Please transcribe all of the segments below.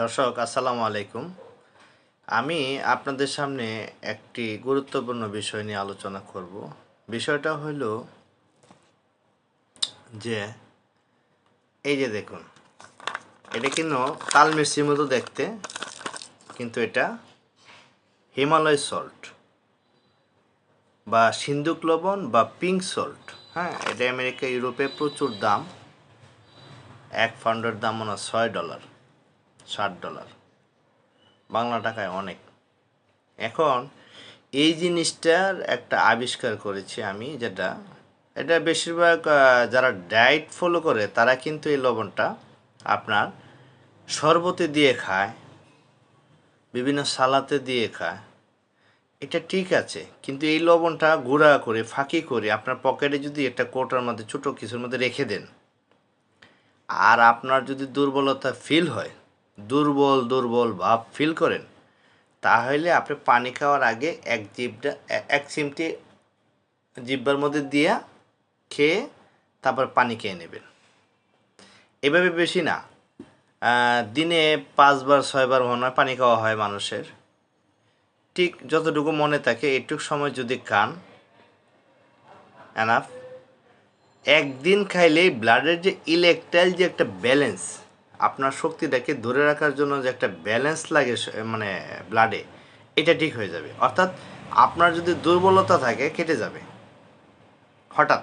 দর্শক, আসসালামু আলাইকুম। আমি আপনাদের সামনে একটি গুরুত্বপূর্ণ বিষয় নিয়ে আলোচনা করব। বিষয়টা হইল যে, এই যে দেখুন, এটা কিন্তু তাল মিষ্টির মতো দেখতে, কিন্তু এটা হিমালয় সল্ট বা সিন্ধুক লবণ বা পিঙ্ক সল্ট। হ্যাঁ এটা আমেরিকা, ইউরোপে প্রচুর দাম, এক পাউন্ডের দাম মনে ছয় ডলার। ষাট ডলার। বাংলা টাকায় অনেক। এখন এই জিনিসটার একটা আবিষ্কার করেছি আমি যেটা, এটা বেশিরভাগ যারা ডায়েট ফলো করে তারা কিন্তু এই লবণটা আপনার শরবতে দিয়ে খায়, বিভিন্ন সালাতে দিয়ে খায়। এটা ঠিক আছে, কিন্তু এই লবণটা গুঁড়া করে, ফাঁকি করে আপনার পকেটে যদি একটা কোটার মধ্যে, ছোটো কিছুর মধ্যে রেখে দেন, আর আপনার যদি দুর্বলতা ফিল হয় দুর্বল দুর্বল ভাব ফিল করেন, তাহলে আপনি পানি খাওয়ার আগে এক জিভটা, এক চিমটি জিব্বার মধ্যে দিয়া খেয়ে তারপর পানি খেয়ে নেবেন। এভাবে বেশি না। দিনে পাঁচবার, ছয়বার মনে হয় পানি খাওয়া হয় মানুষের। ঠিক যতটুকু মনে থাকে এইটুক সময় যদি খান এনাফ একদিন খাইলেই ব্লাডের যে ইলেকট্রাল যে একটা ব্যালেন্স আপনার শক্তিটাকে ধরে রাখার জন্য যে একটা ব্যালেন্স লাগে মানে ব্লাডে এটা ঠিক হয়ে যাবে। অর্থাৎ আপনার যদি দুর্বলতা থাকে, কেটে যাবে। হঠাৎ।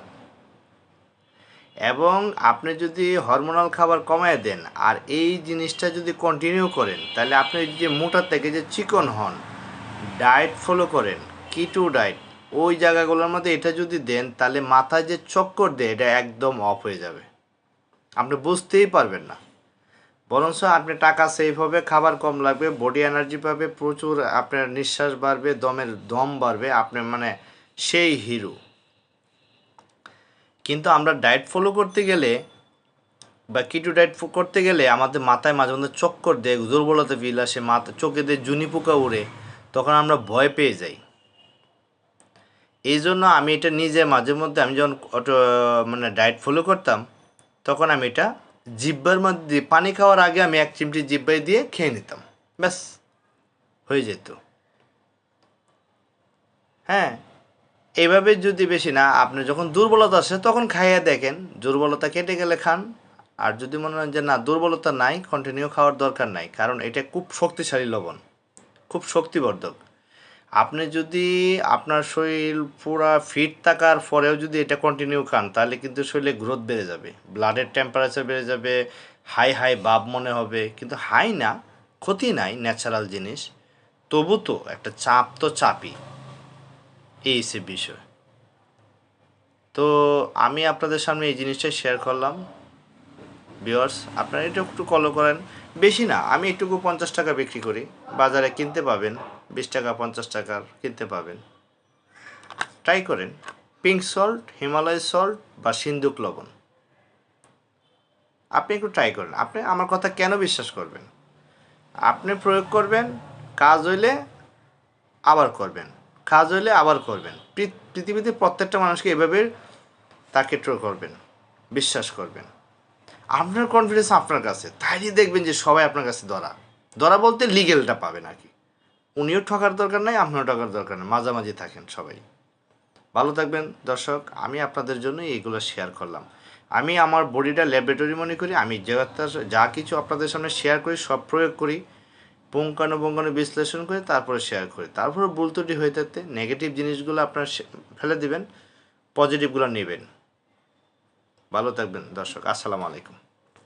এবং আপনি যদি হরমোনাল খাবার কমায় দেন, আর এই জিনিসটা যদি কন্টিনিউ করেন, তাহলে আপনি যে মোটা থেকে যে চিকন হন ডায়েট ফলো করেন কিটু ডায়েট ওই জায়গাগুলোর মধ্যে এটা যদি দেন, তাহলে মাথায় যে চক্কর দেয়, এটা একদম অফ হয়ে যাবে। আপনি বুঝতেই পারবেন না। বরঞ্চ আপনি টাকা সেভ হবে, খাবার কম লাগবে বডি এনার্জি পাবে, প্রচুর আপনার নিঃশ্বাস বাড়বে, দমের দম বাড়বে, আপনি মানে সেই হিরো কিন্তু আমরা ডায়েট ফলো করতে গেলে বা কিটু ডায়েট করতে গেলে আমাদের মাথায় মাঝে মধ্যে চক্কর দেয়, দুর্বলতা ফিল আসে, মাথা চোখে দিয়ে জুনি পোকা উড়ে, তখন আমরা ভয় পেয়ে যাই। এই জন্য আমি এটা নিজে মাঝে মধ্যে আমি যখন অটো মানে ডায়েট ফলো করতাম, তখন আমি এটা জিব্বার মধ্যে পানি খাওয়ার আগে আমি এক চিমটি জিব্বাই দিয়ে খেয়ে নিতাম। ব্যাস, হয়ে যেত। হ্যাঁ এইভাবে যদি বেশি না, আপনি যখন দুর্বলতা আসে তখন খাইয়ে দেখেন, দুর্বলতা কেটে গেলে খান। আর যদি মনে হয় যে না, দুর্বলতা নাই কন্টিনিউ খাওয়ার দরকার নাই, কারণ এটা খুব শক্তিশালী লবণ, খুব শক্তিবর্ধক। আপনি যদি আপনার শরীর পুরা ফিট থাকার পরেও যদি এটা কন্টিনিউ খান, তাহলে কিন্তু শরীরে গ্রোথ বেড়ে যাবে। ব্লাডের টেম্পারেচার বেড়ে যাবে হাই হাই ভাব মনে হবে। কিন্তু হাই না, ক্ষতি নাই ন্যাচারাল জিনিস। তবু তো একটা চাপ তো চাপই এই সে বিষয়। তো আমি আপনাদের সামনে এই জিনিসটাই শেয়ার করলাম। ভিওয়ার্স আপনারা এটা একটু ফলো করেন। বেশি না, আমি একটুকু পঞ্চাশ টাকা বিক্রি করি। বাজারে কিনতে পাবেন। বিশ টাকা, পঞ্চাশ টাকার কিনতে পাবেন। ট্রাই করেন। পিঙ্ক সল্ট হিমালয় সল্ট বা সিন্ধুক লবণ। আপনি একটু ট্রাই করেন। আপনি আমার কথা কেন বিশ্বাস করবেন? আপনি প্রয়োগ করবেন, কাজ হইলে আবার করবেন। কাজ হইলে আবার করবেন। পৃথ- পৃথিবীতে প্রত্যেকটা মানুষকে এভাবে তাকে ট্রো করবেন, বিশ্বাস করবেন। আপনার কনফিডেন্স আপনার কাছে। তাইলে দেখবেন যে সবাই আপনার কাছে ধরা। ধরা বলতে লিগেলটা পাবেন আর কি। উনিও ঠকার দরকার নাই, আপনিও ঠকার দরকার নেই। মাঝামাঝি থাকেন সবাই। ভালো থাকবেন, দর্শক। আমি আপনাদের জন্য এইগুলো শেয়ার করলাম। আমি আমার বডিটা ল্যাবরেটরি মনে করি, আমি যা যা কিছু আপনাদের সামনে শেয়ার করি, সব প্রয়োগ করি, পুঙ্খানুপুঙ্খানু বিশ্লেষণ করে তারপরে শেয়ার করি। তারপরে ভুল ত্রুটি হয়ে থাকতে নেগেটিভ জিনিসগুলো আপনার ফেলে দিবেন পজিটিভগুলো নেবেন। ভালো থাকবেন, দর্শক। আসসালামু আলাইকুম।